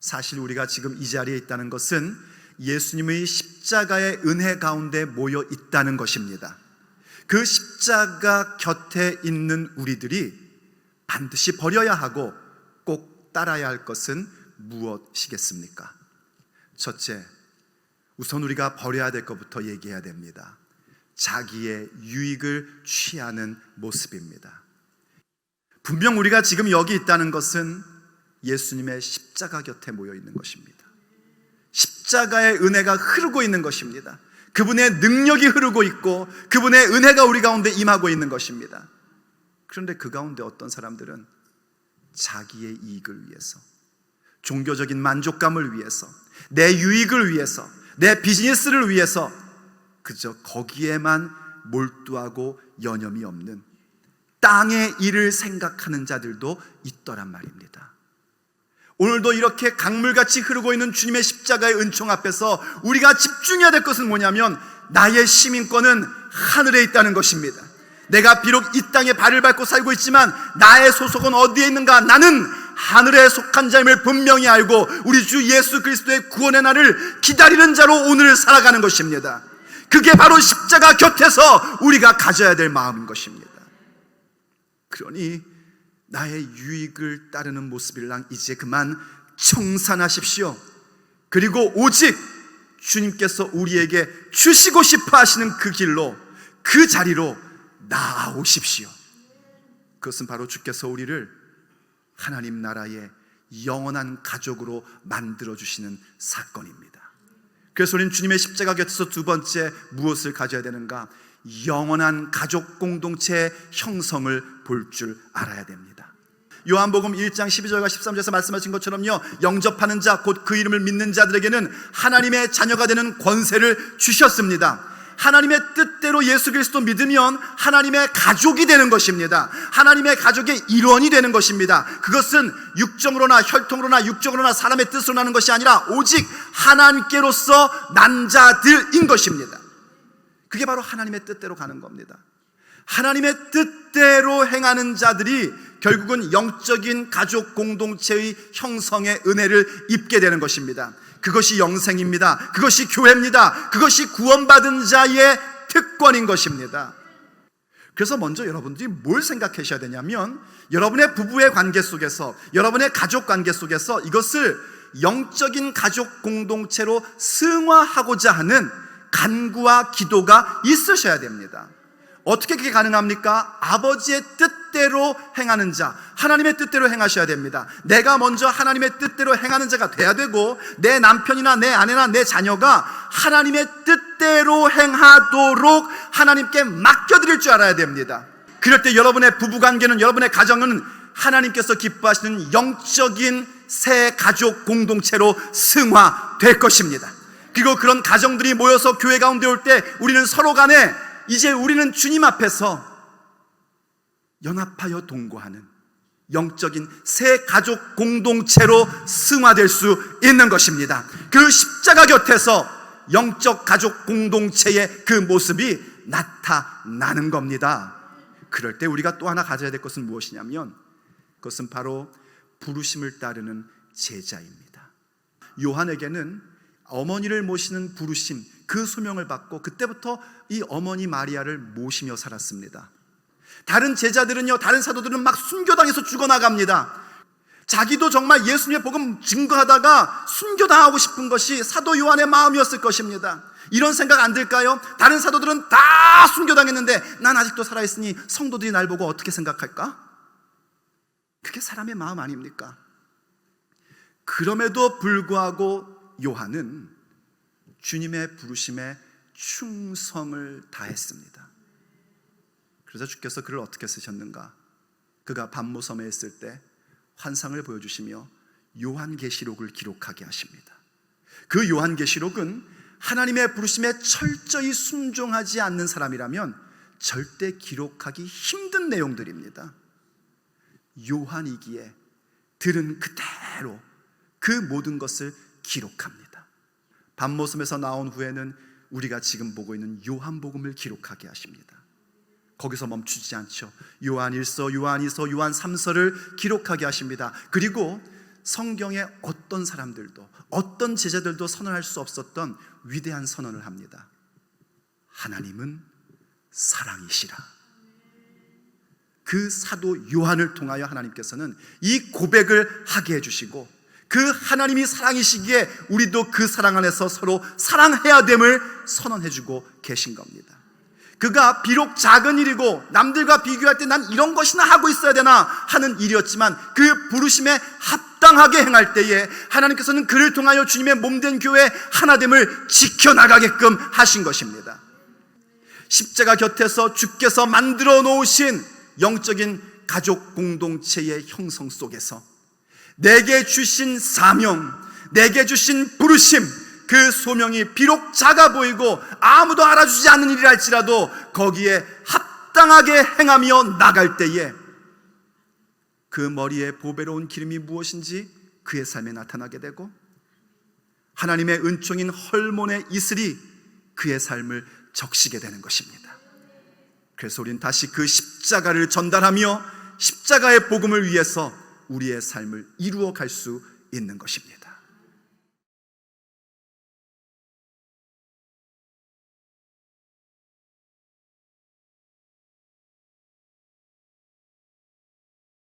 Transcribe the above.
사실 우리가 지금 이 자리에 있다는 것은 예수님의 십자가의 은혜 가운데 모여 있다는 것입니다. 그 십자가 곁에 있는 우리들이 반드시 버려야 하고 꼭 따라야 할 것은 무엇이겠습니까? 첫째, 우선 우리가 버려야 될 것부터 얘기해야 됩니다. 자기의 유익을 취하는 모습입니다. 분명 우리가 지금 여기 있다는 것은 예수님의 십자가 곁에 모여 있는 것입니다. 십자가의 은혜가 흐르고 있는 것입니다. 그분의 능력이 흐르고 있고 그분의 은혜가 우리 가운데 임하고 있는 것입니다. 그런데 그 가운데 어떤 사람들은 자기의 이익을 위해서 종교적인 만족감을 위해서 내 유익을 위해서 내 비즈니스를 위해서 그저 거기에만 몰두하고 여념이 없는 땅의 일을 생각하는 자들도 있더란 말입니다. 오늘도 이렇게 강물같이 흐르고 있는 주님의 십자가의 은총 앞에서 우리가 집중해야 될 것은 뭐냐면 나의 시민권은 하늘에 있다는 것입니다. 내가 비록 이 땅에 발을 밟고 살고 있지만 나의 소속은 어디에 있는가? 나는 하늘에 속한 자임을 분명히 알고 우리 주 예수 그리스도의 구원의 날을 기다리는 자로 오늘을 살아가는 것입니다. 그게 바로 십자가 곁에서 우리가 가져야 될 마음인 것입니다. 그러니 나의 유익을 따르는 모습이랑 이제 그만 청산하십시오. 그리고 오직 주님께서 우리에게 주시고 싶어 하시는 그 길로 그 자리로 나아오십시오. 그것은 바로 주께서 우리를 하나님 나라의 영원한 가족으로 만들어 주시는 사건입니다. 그래서 우리는 주님의 십자가 곁에서 두 번째 무엇을 가져야 되는가? 영원한 가족 공동체의 형성을 볼 줄 알아야 됩니다. 요한복음 1장 12절과 13절에서 말씀하신 것처럼요. 영접하는 자 곧 그 이름을 믿는 자들에게는 하나님의 자녀가 되는 권세를 주셨습니다. 하나님의 뜻대로 예수 그리스도 믿으면 하나님의 가족이 되는 것입니다. 하나님의 가족의 일원이 되는 것입니다. 그것은 육정으로나 혈통으로나 육정으로나 사람의 뜻으로 나는 것이 아니라 오직 하나님께로서 난 자들인 것입니다. 그게 바로 하나님의 뜻대로 가는 겁니다. 하나님의 뜻대로 행하는 자들이 결국은 영적인 가족 공동체의 형성의 은혜를 입게 되는 것입니다. 그것이 영생입니다. 그것이 교회입니다. 그것이 구원받은 자의 특권인 것입니다. 그래서 먼저 여러분들이 뭘 생각하셔야 되냐면 여러분의 부부의 관계 속에서 여러분의 가족 관계 속에서 이것을 영적인 가족 공동체로 승화하고자 하는 간구와 기도가 있으셔야 됩니다. 어떻게 그게 가능합니까? 아버지의 뜻대로 행하는 자, 하나님의 뜻대로 행하셔야 됩니다. 내가 먼저 하나님의 뜻대로 행하는 자가 돼야 되고, 내 남편이나 내 아내나 내 자녀가 하나님의 뜻대로 행하도록 하나님께 맡겨드릴 줄 알아야 됩니다. 그럴 때 여러분의 부부 관계는, 여러분의 가정은 하나님께서 기뻐하시는 영적인 새 가족 공동체로 승화될 것입니다. 그리고 그런 가정들이 모여서 교회 가운데 올 때 우리는 서로 간에 이제 우리는 주님 앞에서 연합하여 동거하는 영적인 새 가족 공동체로 승화될 수 있는 것입니다. 그 십자가 곁에서 영적 가족 공동체의 그 모습이 나타나는 겁니다. 그럴 때 우리가 또 하나 가져야 될 것은 무엇이냐면 그것은 바로 부르심을 따르는 제자입니다. 요한에게는 어머니를 모시는 부르심, 그 소명을 받고 그때부터 이 어머니 마리아를 모시며 살았습니다. 다른 제자들은요, 다른 사도들은 막 순교당해서 죽어나갑니다. 자기도 정말 예수님의 복음 증거하다가 순교당하고 싶은 것이 사도 요한의 마음이었을 것입니다. 이런 생각 안 들까요? 다른 사도들은 다 순교당했는데 난 아직도 살아있으니 성도들이 날 보고 어떻게 생각할까? 그게 사람의 마음 아닙니까? 그럼에도 불구하고 요한은 주님의 부르심에 충성을 다했습니다. 그래서 주께서 그를 어떻게 쓰셨는가? 그가 반모섬에 있을 때 환상을 보여주시며 요한계시록을 기록하게 하십니다. 그 요한계시록은 하나님의 부르심에 철저히 순종하지 않는 사람이라면 절대 기록하기 힘든 내용들입니다. 요한이기에 들은 그대로 그 모든 것을 기록합니다. 밤모섬에서 나온 후에는 우리가 지금 보고 있는 요한복음을 기록하게 하십니다. 거기서 멈추지 않죠. 요한 1서, 요한 2서, 요한 3서를 기록하게 하십니다. 그리고 성경의 어떤 사람들도 어떤 제자들도 선언할 수 없었던 위대한 선언을 합니다. 하나님은 사랑이시라. 그 사도 요한을 통하여 하나님께서는 이 고백을 하게 해주시고 그 하나님이 사랑이시기에 우리도 그 사랑 안에서 서로 사랑해야 됨을 선언해 주고 계신 겁니다. 그가 비록 작은 일이고 남들과 비교할 때 난 이런 것이나 하고 있어야 되나 하는 일이었지만 그 부르심에 합당하게 행할 때에 하나님께서는 그를 통하여 주님의 몸된 교회 하나됨을 지켜나가게끔 하신 것입니다. 십자가 곁에서 주께서 만들어 놓으신 영적인 가족 공동체의 형성 속에서 내게 주신 사명, 내게 주신 부르심, 그 소명이 비록 작아 보이고 아무도 알아주지 않는 일이랄지라도 거기에 합당하게 행하며 나갈 때에 그 머리에 보배로운 기름이 무엇인지 그의 삶에 나타나게 되고 하나님의 은총인 헐몬의 이슬이 그의 삶을 적시게 되는 것입니다. 그래서 우리는 다시 그 십자가를 전달하며 십자가의 복음을 위해서 우리의 삶을 이루어 갈 수 있는 것입니다.